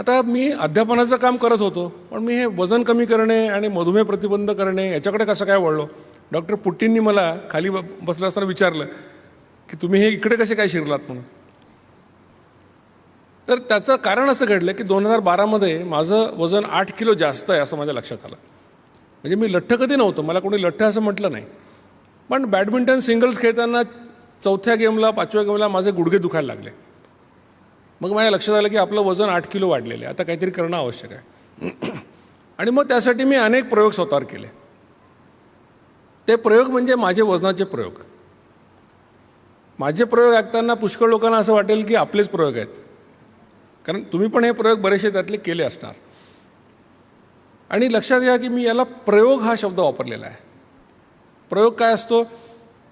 आता मी अध्यापनाचं काम करत होतो पण मी हे वजन कमी करणे आणि मधुमेह प्रतिबंध करणे याच्याकडे कसं काय वळलो? डॉक्टर पुट्टींनी मला खाली ब- बसलं असताना विचारलं की तुम्ही हे इकडे कसे काय शिरलात म्हणून? तर त्याचं कारण असं घडलं की दोन हजार बारामध्ये माझं वजन आठ किलो जास्त आहे असं माझ्या लक्षात आलं. म्हणजे मी लठ्ठ कधी नव्हतो मला कोणी लठ्ठ असं म्हटलं नाही. पण बॅडमिंटन सिंगल्स खेळताना चौथ्या गेमला पाचव्या गेमला माझे गुडघे दुखायला लागले. मग माझ्या लक्षात आलं की आपलं वजन आठ किलो वाढलेलं आहे. आता काहीतरी करणं आवश्यक आहे. आणि मग त्यासाठी मी अनेक प्रयोग स्वतःवर केले. ते प्रयोग म्हणजे माझे वजनाचे प्रयोग. माझे प्रयोग ऐकताना पुष्कळ लोकांना असं वाटेल की आपलेच प्रयोग आहेत. कारण तुम्ही पण हे प्रयोग बरेचसे त्यातले केले असणार. आणि लक्षात घ्या की मी याला प्रयोग हा शब्द वापरलेला आहे. प्रयोग काय असतो?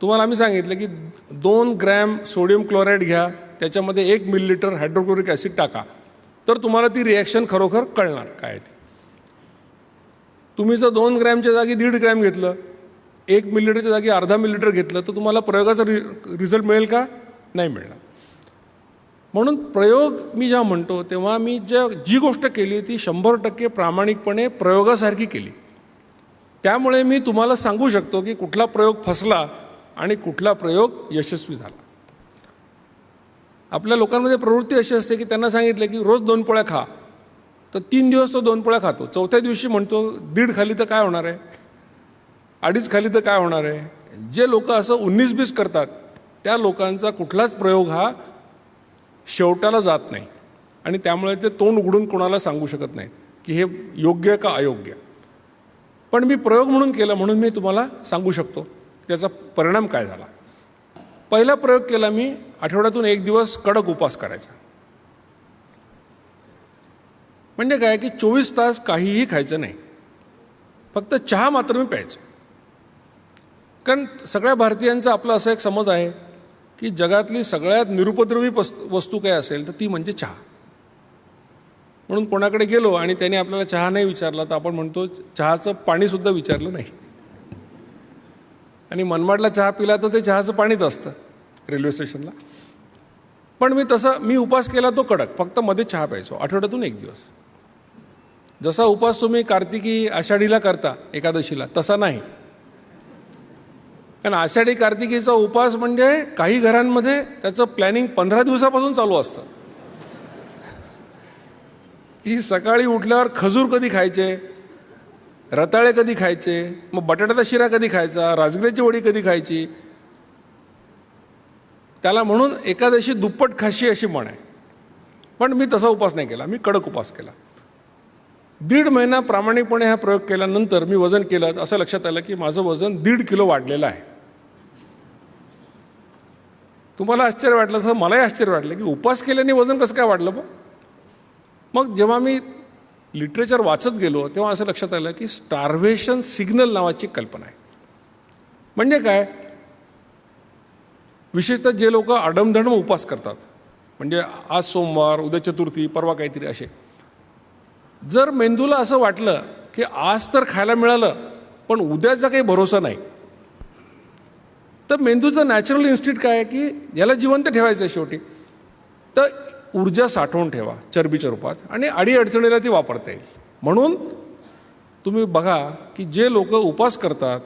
तुम्हाला आम्ही सांगितलं की दोन ग्रॅम सोडियम क्लोराईड घ्या. त्याच्यामध्ये एक मिलीलिटर हायड्रोक्लोरिक ॲसिड टाका. तर तुम्हाला ती रिॲक्शन खरोखर कळणार काय आहे ती. तुम्ही जर दोन ग्रॅमच्या जागी दीड ग्रॅम घेतलं एक मिलीलिटरच्या जागी अर्धा मिलीलिटर घेतलं तर तुम्हाला प्रयोगाचा रि रिझल्ट मिळेल का? नाही मिळणार. म्हणून प्रयोग मी जेव्हा म्हणतो तेव्हा मी ज्या जी गोष्ट केली ती शंभर टक्के प्रामाणिकपणे प्रयोगासारखी केली. त्यामुळे मी तुम्हाला सांगू शकतो की कुठला प्रयोग फसला आणि कुठला प्रयोग यशस्वी झाला. आपल्या लोकांमध्ये प्रवृत्ती अशी असते की त्यांना सांगितलं की रोज दोन पोळ्या खा. तर तीन दिवस तो दोन पोळ्या खातो. चौथ्या दिवशी म्हणतो दीड खाली तर काय होणार आहे? अडीच खाली तर काय होणार आहे? जे लोक असं उन्नीस बीस करतात त्या लोकांचा कुठलाच प्रयोग हा शेवटाला जात नाही. आणि त्यामुळे ते तोंड उघडून कोणाला सांगू शकत नाहीत की हे योग्य का अयोग्य. पण मी प्रयोग म्हणून केला म्हणून मी तुम्हाला सांगू शकतो. त्याचा परिणाम काय झाला? पहिला प्रयोग केला मी आठवड्यातून एक दिवस कडक उपास करायचा. म्हणजे काय की चोवीस तास काहीही खायचं नाही. फक्त चहा मात्र मी प्यायचो. कारण सगळ्या भारतीयांचा आपला असा एक समज आहे की जगातली सगळ्यात निरुपद्रवी पस वस्तू काय असेल तर ती म्हणजे चहा. म्हणून कोणाकडे गेलो आणि त्याने आपल्याला चहा नाही विचारला तर आपण म्हणतो चहाचं पाणीसुद्धा विचारलं नाही. आणि मनमाडला चहा पिला तर ते चहाचं पाणीच असतं. रेल्वे स्टेशनला. पण मी तसं मी उपास केला तो कडक. फक्त मध्ये चहा प्यायचो. आठवड्यातून एक दिवस. जसा उपास तुम्ही कार्तिकी आषाढीला करता एकादशीला तसा नाही. कारण आषाढी कार्तिकीचा उपास म्हणजे काही घरांमध्ये त्याचं प्लॅनिंग पंधरा दिवसापासून चालू असतं. की सकाळी उठल्यावर खजूर कधी खायचे? रताळे कधी खायचे? मग बटाट्याचा शिरा कधी खायचा? राजगिऱ्याची वडी कधी खायची? त्याला म्हणून एकादशी दुप्पट खाशी अशी म्हण आहे. पण मी तसा उपास नाही केला मी कडक उपास केला. दीड महिना प्रामाणिकपणे हा प्रयोग केल्यानंतर मी वजन केलं असं लक्षात आलं की माझं वजन दीड किलो वाढलेलं आहे. तुम्हाला आश्चर्य वाटलं तसं मलाही आश्चर्य वाटलं की उपास केल्याने वजन कसं काय वाढलं बघ मग जेव्हा मी लिटरेचर वाचत गेलो तेव्हा असं लक्षात आलं की स्टार्व्हेशन सिग्नल नावाची कल्पना आहे. म्हणजे काय? विशेषतः जे लोक अडमधडम उपास करतात म्हणजे आज सोमवार उद्या चतुर्थी परवा काहीतरी असे. जर मेंदूला असं वाटलं की आज तर खायला मिळालं पण उद्याचा काही भरोसा नाही तर मेंदूचं नॅचरल इन्स्टिट काय आहे की याला जिवंत ठेवायचं आहे शेवटी. तर ऊर्जा साठवून ठेवा चरबीच्या रूपात आणि अडीअडचणीला ती वापरता येईल. म्हणून तुम्ही बघा की जे लोक उपास करतात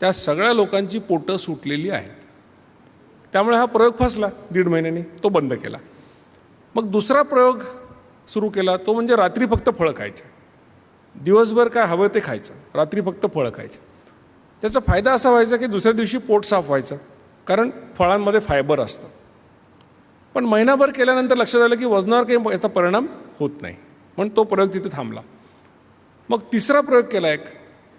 त्या सगळ्या लोकांची पोटं सुटलेली आहेत. त्यामुळे हा प्रयोग फसला दीड महिन्यानी तो बंद केला. मग दुसरा प्रयोग सुरू केला तो म्हणजे रात्री फक्त फळं खायचे. दिवसभर काय हवं ते खायचं रात्री फक्त फळं खायचे. त्याचा फायदा असा व्हायचा की दुसऱ्या दिवशी पोट साफ व्हायचं कारण फळांमध्ये फायबर असतं. पण महिनाभर केल्यानंतर लक्षात आलं की वजनावर काही याचा परिणाम होत नाही म्हणून तो प्रयोग तिथे थांबला. मग तिसरा प्रयोग केला एक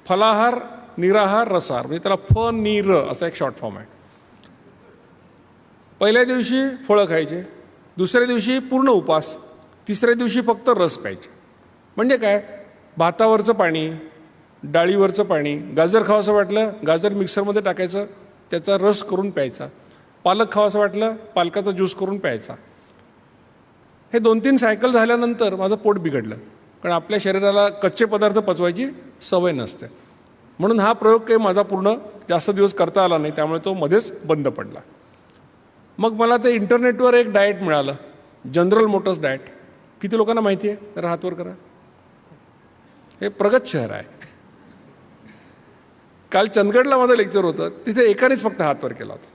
फलाहार निराहार रसाहार म्हणजे त्याला फ नि र असा एक शॉर्ट फॉर्म आहे. पहिल्या दिवशी फळं खायचे दुसऱ्या दिवशी पूर्ण उपास तिसऱ्या दिवशी फक्त रस प्यायचे. म्हणजे काय? भातावरचं पाणी डाळीवरचं पाणी गाजर खावंसं वाटलं गाजर मिक्सरमध्ये टाकायचं त्याचा रस करून प्यायचा. पालक खावासं वाटलं पालकाचा ज्यूस करून प्यायचा. हे दोन तीन सायकल झाल्यानंतर माझं पोट बिघडलं. कारण आपल्या शरीराला कच्चे पदार्थ पचवायची सवय नसते. म्हणून हा प्रयोग काही माझा पूर्ण जास्त दिवस करता आला नाही त्यामुळे तो मध्येच बंद पडला. मग मला ते इंटरनेटवर एक डाएट मिळालं. General motors diet. किती लोकांना माहिती आहे तर हातवर करा. हे प्रगत शहर आहे. काल चंदगडला माझं लेक्चर होतं. तिथे एकानेच फक्त हातवर केला होता.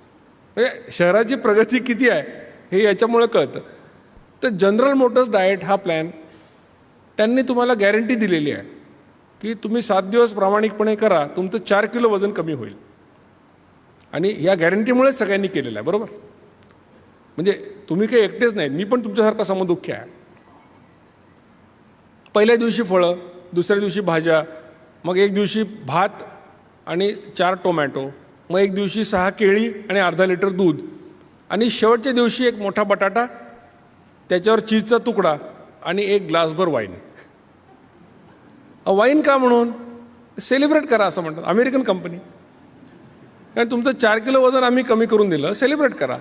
म्हणजे शहराची प्रगती किती आहे हे याच्यामुळे कळतं. तर जनरल मोटर्स डाएट हा प्लॅन त्यांनी तुम्हाला गॅरंटी दिलेली आहे की तुम्ही सात दिवस प्रामाणिकपणे करा तुमचं चार किलो वजन कमी होईल. आणि या गॅरंटीमुळेच सगळ्यांनी केलेलं आहे बरोबर? म्हणजे तुम्ही काही एकटेच नाही मी पण तुमच्यासारखा समदुःखी आहे. पहिल्या दिवशी फळं दुसऱ्या दिवशी भाज्या मग एक दिवशी भात आणि चार टोमॅटो मग एक दिवशी सहा केळी आणि अर्धा लिटर दूध. आणि शेवटच्या दिवशी एक मोठा बटाटा त्याच्यावर चीजचा तुकडा आणि एक ग्लासभर वाईन. वाईन का म्हणून? सेलिब्रेट करा असं म्हणतात. American company. कारण तुमचं चार किलो वजन आम्ही कमी करून दिलं. सेलिब्रेट करा.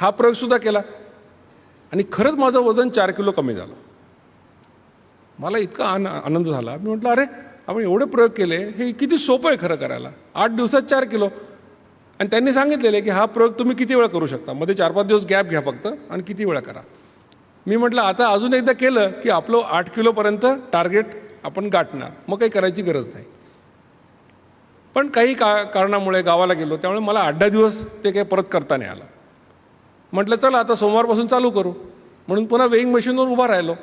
हा प्रयोगसुद्धा केला. आणि खरंच माझं वजन चार किलो कमी झालं. मला इतका आन आनंद झाला. मी म्हटलं अरे आपण एवढे प्रयोग केले हे किती सोपं आहे खरं करायला. आठ दिवसात चार किलो. आणि त्यांनी सांगितलेले की हा प्रयोग तुम्ही किती वेळा करू शकता? मध्ये चार पाच दिवस गॅप घ्या फक्त आणि किती वेळा करा. मी म्हटलं आता अजून एकदा केलं की आपलं आठ किलोपर्यंत टार्गेट आपण गाठणार. मग काही करायची गरज नाही. पण काही का कारणामुळे गावाला गेलो. त्यामुळे मला आठ दहा दिवस ते काही परत करता नाही आलं. म्हटलं चला आता सोमवारपासून चालू करू. म्हणून पुन्हा वेईंग मशीनवर उभा राहिलो.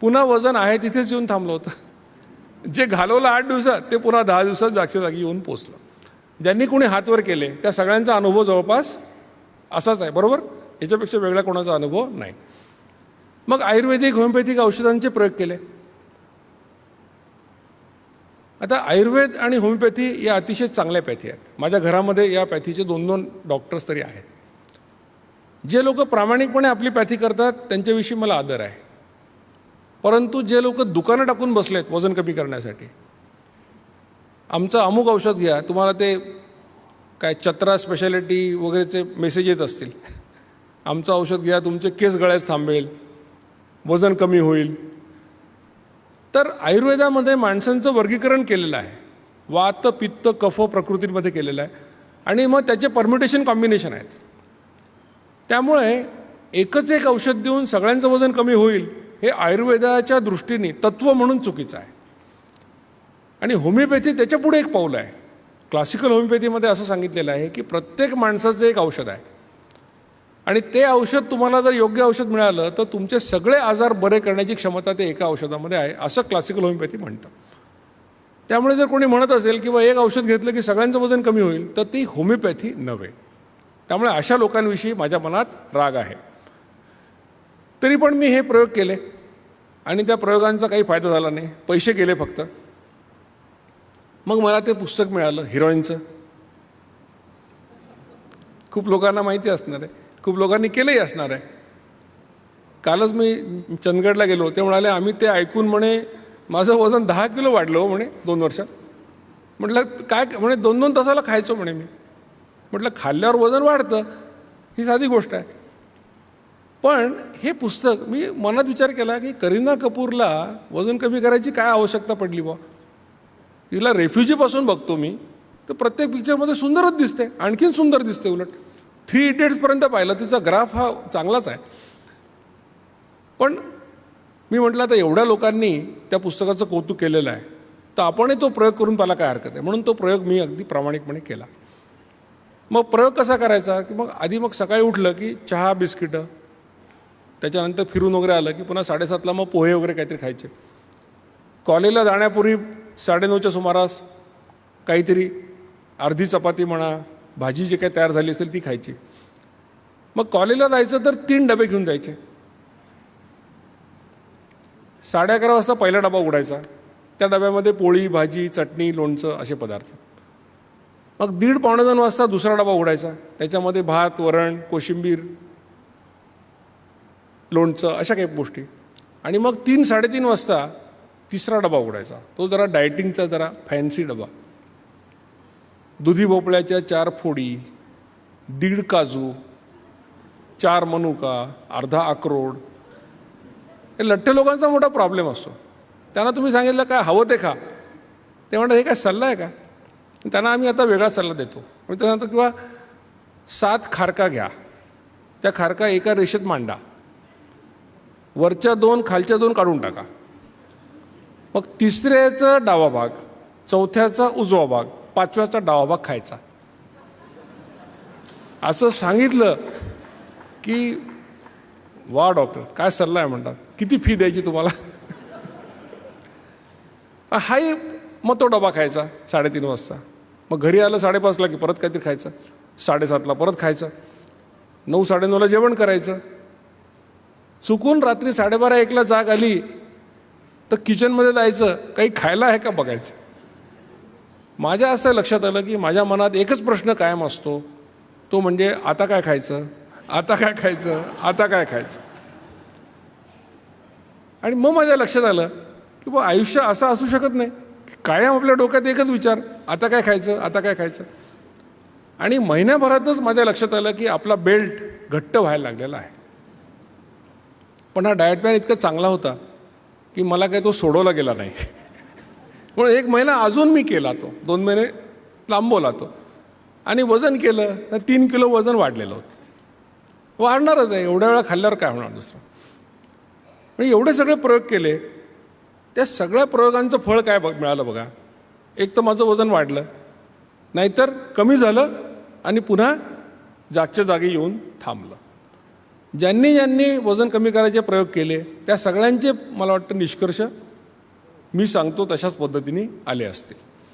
पुन्हा वजन आहे तिथेच येऊन थांबलं होतं. जे घालवलं आठ दिवसात ते पुन्हा दहा दिवसात जागच्या जागी येऊन पोचलं ज्यांनी कोणी हातवर केले त्या सगळ्यांचा अनुभव जवळपास असाच आहे बरोबर? याच्यापेक्षा वेगळा कोणाचा अनुभव नाही. मग आयुर्वेदिक होमिओपॅथिक औषधांचे प्रयोग केले. आता आयुर्वेद आणि होमिओपॅथी या अतिशय चांगल्या पॅथी आहेत. माझ्या घरामध्ये या पॅथीचे दोन दोन डॉक्टर्स तरी आहेत. जे लोक प्रामाणिकपणे आपली पॅथी करतात त्यांच्याविषयी मला आदर आहे. परंतु जे लोक दुकानं टाकून बसलेत वजन कमी करण्यासाठी आमचं अमुक औषध घ्या तुम्हाला ते काय चत्रा स्पेशालिटी वगैरेचे मेसेज येत असतील. आमचं औषध घ्या तुमचे केस गळ्यास थांबेल वजन कमी होईल. तर आयुर्वेदामध्ये माणसांचं वर्गीकरण केलेलं आहे. वात पित्त कफ प्रकृतीमध्ये केलेलं आहे. आणि मग त्याचे परम्युटेशन कॉम्बिनेशन आहेत. त्यामुळे एकच एक औषध देऊन सगळ्यांचं वजन कमी होईल हे आयुर्वेदाच्या दृष्टीने तत्व म्हणून चुकीचं आहे. आणि होमिओपॅथी त्याच्या पुढे एक पाऊल आहे. क्लासिकल होमिओपॅथीमध्ये असं सांगितलेलं आहे की प्रत्येक माणसाचं एक औषध आहे. आणि ते औषध तुम्हाला जर योग्य औषध मिळालं तर तुमचे सगळे आजार बरे करण्याची क्षमता ते एका औषधामध्ये आहे असं क्लासिकल होमिओपॅथी म्हणतं. त्यामुळे जर कोणी म्हणत असेल किंवा एक औषध घेतलं की सगळ्यांचं वजन कमी होईल तर ती होमिओपॅथी नव्हे. त्यामुळे अशा लोकांविषयी माझ्या मनात राग आहे. तरी पण मी हे प्रयोग केले. आणि त्या प्रयोगांचा काही फायदा झाला नाही. पैसे गेले फक्त. मग मला ते पुस्तक मिळालं हिरोईनचं. खूप लोकांना माहिती असणार आहे. खूप लोकांनी केलंही असणार आहे. कालच मी चंदगडला गेलो ते म्हणाले आम्ही ते ऐकून म्हणे माझं वजन दहा किलो वाढलं हो म्हणे दोन वर्षात. म्हटलं काय म्हणे दोन दोन तासाला खायचो म्हणे मी. म्हटलं खाल्ल्यावर वजन वाढतं ही साधी गोष्ट आहे. पण हे पुस्तक मी मनात विचार केला की करीना कपूरला वजन कमी करायची काय आवश्यकता पडली बा तिला रेफ्युजीपासून बघतो मी तर प्रत्येक पिक्चरमध्ये सुंदरच दिसते आणखीन सुंदर दिसते उलट. थ्री इडियट्सपर्यंत पाहिलं तिचा ग्राफ हा चांगलाच आहे. पण मी म्हटलं आता एवढ्या लोकांनी त्या पुस्तकाचं कौतुक केलेलं आहे तर आपणही तो प्रयोग करून पाहायला काय हरकत आहे? म्हणून तो प्रयोग मी अगदी प्रामाणिकपणे केला. मग प्रयोग कसा करायचा? की मग आधी मग सकाळी उठलं की चहा बिस्किटं त्याच्यानंतर फिरून वगैरे आलं की पुन्हा साडेसातला मग पोहे वगैरे काहीतरी खायचे. कॉलेजला जाण्यापूर्वी साडेनऊच्या सुमारास काहीतरी अर्धी चपाती म्हणा भाजी जी काही तयार झाली असेल ती खायची. मग कॉलेजला जायचं तर तीन डबे घेऊन जायचे. साडे अकरा वाजता पहिला डबा उघडायचा. त्या डब्यामध्ये पोळी भाजी चटणी लोणचं असे पदार्थ. मग दीड पावणे दोन वाजता दुसरा डबा उघडायचा. त्याच्यामध्ये भात वरण कोशिंबीर लोणचं अशा काही गोष्टी. आणि मग तीन साडेतीन वाजता तिसरा डबा उघडायचा. तो जरा डायटिंगचा जरा फॅन्सी डबा. दुधी भोपळ्याच्या चार फोडी दीड काजू चार मनुका अर्धा अक्रोड. हे लठ्ठ लोकांचा मोठा प्रॉब्लेम असतो. त्यांना तुम्ही सांगितलं काय हवं ते खा. ते म्हणतात हे काय सल्ला आहे का? त्यांना आम्ही आता वेगळा सल्ला देतो. मी ते सांगतो किंवा सात खारका घ्या. त्या खारका एका रेषेत मांडा. वरच्या दोन खालच्या दोन काढून टाका. मग तिसऱ्याचा डावा भाग चौथ्याचा उजवा भाग पाचव्याचा डावा भाग खायचा. असं सांगितलं की वा डॉक्टर काय सल्ला आहे म्हणतात. किती फी द्यायची तुम्हाला? हाही मग तो डबा खायचा साडेतीन वाजता. मग घरी आलं साडेपाचला की परत काहीतरी खायचं? साडेसातला परत खायचं. नऊ साडेनऊला जेवण करायचं. चुकून रात्री साडेबारा एकला जाग आली तर किचनमध्ये जायचं. काही खायला आहे का बघायचं? माझ्या असं लक्षात आलं की माझ्या मनात एकच प्रश्न कायम असतो. तो म्हणजे आता काय खायचं? आता काय खायचं? आता काय खायचं? आणि मग माझ्या लक्षात आलं की बा आयुष्य असं असू शकत नाही. कायम आपल्या डोक्यात एकच विचार आता काय खायचं आता काय खायचं? आणि महिन्याभरातच माझ्या लक्षात आलं की आपला बेल्ट घट्ट व्हायला लागलेला आहे. पण हा डाएट प्लॅन इतका चांगला होता की मला काही तो सोडवला गेला नाही. म्हणून एक महिना अजून मी केला तो दोन महिने लांबवला तो. आणि वजन केलं तर तीन किलो वजन वाढलेलं होतं. वाढणारच आहे एवढ्या वेळा खाल्ल्यावर काय होणार दुसरं? म्हणजे एवढे सगळे प्रयोग केले त्या सगळ्या प्रयोगांचं फळ काय बघ मिळालं बघा. एक तर माझं वजन वाढलं. नाहीतर कमी झालं आणि पुन्हा जागच्या जागी येऊन थांबलं. ज्यांनी ज्यांनी वजन कमी करायचे प्रयोग केले त्या सगळ्यांचे मला वाटतं निष्कर्ष मी सांगतो तशाच पद्धतीने आले असतील